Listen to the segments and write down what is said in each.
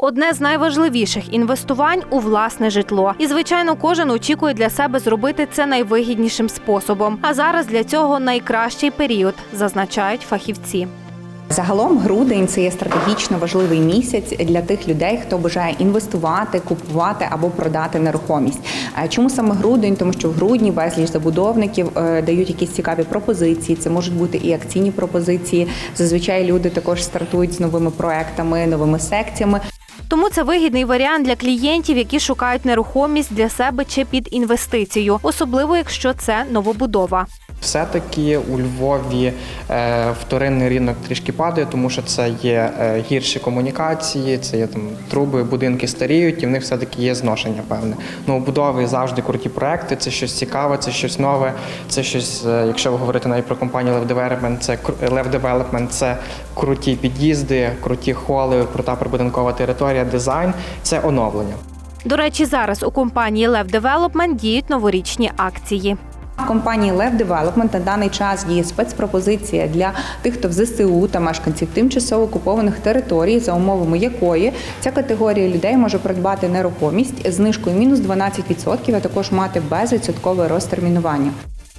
Одне з найважливіших інвестувань у власне житло. І звичайно, кожен очікує для себе зробити це найвигіднішим способом. А зараз для цього найкращий період, зазначають фахівці. Загалом грудень це є стратегічно важливий місяць для тих людей, хто бажає інвестувати, купувати або продати нерухомість. Чому саме грудень? Тому що в грудні безліч забудовників е, дають якісь цікаві пропозиції. Це можуть бути і акційні пропозиції. Зазвичай люди також стартують з новими проектами, новими секціями. Тому це вигідний варіант для клієнтів, які шукають нерухомість для себе чи під інвестицію, особливо якщо це новобудова. Все-таки у Львові е, вторинний ринок трішки падає, тому що це є е, гірші комунікації, це є там труби, будинки старіють, і в них все-таки є зношення певне. Ну, у будови завжди круті проекти, це щось цікаве, це щось нове, це щось, е, якщо ви говорите навіть про компанію Lev Development, це Lev Development, це круті під'їзди, круті холи, крута прибудинкова територія, дизайн, це оновлення. До речі, зараз у компанії Lev Development діють новорічні акції. Компанії Lev Development на даний час діє спецпропозиція для тих, хто в ЗСУ та мешканців тимчасово окупованих територій, за умовами якої ця категорія людей може придбати нерухомість знижкою мінус 12%, а також мати безвідсоткове розтермінування.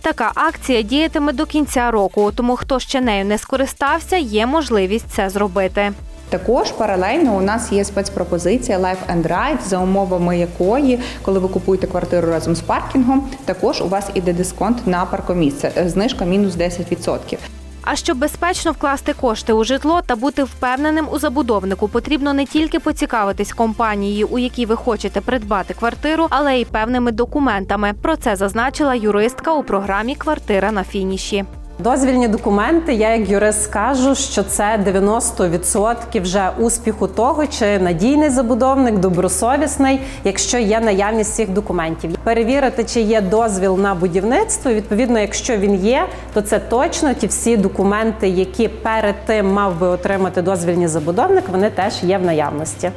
Така акція діятиме до кінця року, тому хто ще нею не скористався, є можливість це зробити. Також паралельно у нас є спецпропозиція Life and Ride, за умовами якої, коли ви купуєте квартиру разом з паркінгом, також у вас іде дисконт на паркомісце. Е, Знижка мінус 10%. А щоб безпечно вкласти кошти у житло та бути впевненим у забудовнику, потрібно не тільки поцікавитись компанією, у якій ви хочете придбати квартиру, але й певними документами. Про це зазначила юристка у програмі Квартира на фініші. Дозвільні документи, я як юрист скажу, що це 90% вже успіху того, чи надійний забудовник, добросовісний, якщо є наявність всіх документів. Перевірити, чи є дозвіл на будівництво. Відповідно, якщо він є, то це точно ті всі документи, які перед тим мав би отримати дозвільний забудовник, вони теж є в наявності.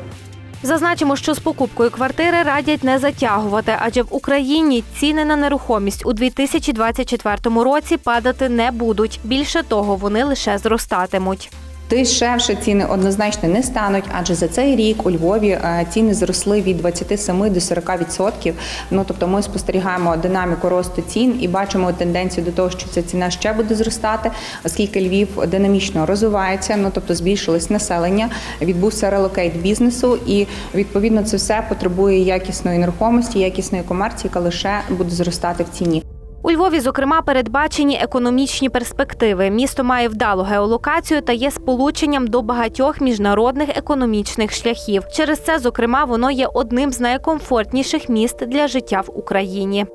Зазначимо, що з покупкою квартири радять не затягувати, адже в Україні ціни на нерухомість у 2024 році падати не будуть. Більше того, вони лише зростатимуть. Дешевше ціни однозначно не стануть, адже за цей рік у Львові е, ціни зросли від 27 до 40%. Ну тобто ми спостерігаємо динаміку росту цін і бачимо тенденцію до того, що ця ціна ще буде зростати, оскільки Львів динамічно розвивається. Ну тобто збільшилось населення, відбувся релокейт бізнесу, і відповідно це все потребує якісної нерухомості, якісної комерції, яка лише буде зростати в ціні. У Львові, зокрема, передбачені економічні перспективи. Місто має вдалу геолокацію та є сполученням до багатьох міжнародних економічних шляхів. Через це, зокрема, воно є одним з найкомфортніших міст для життя в Україні.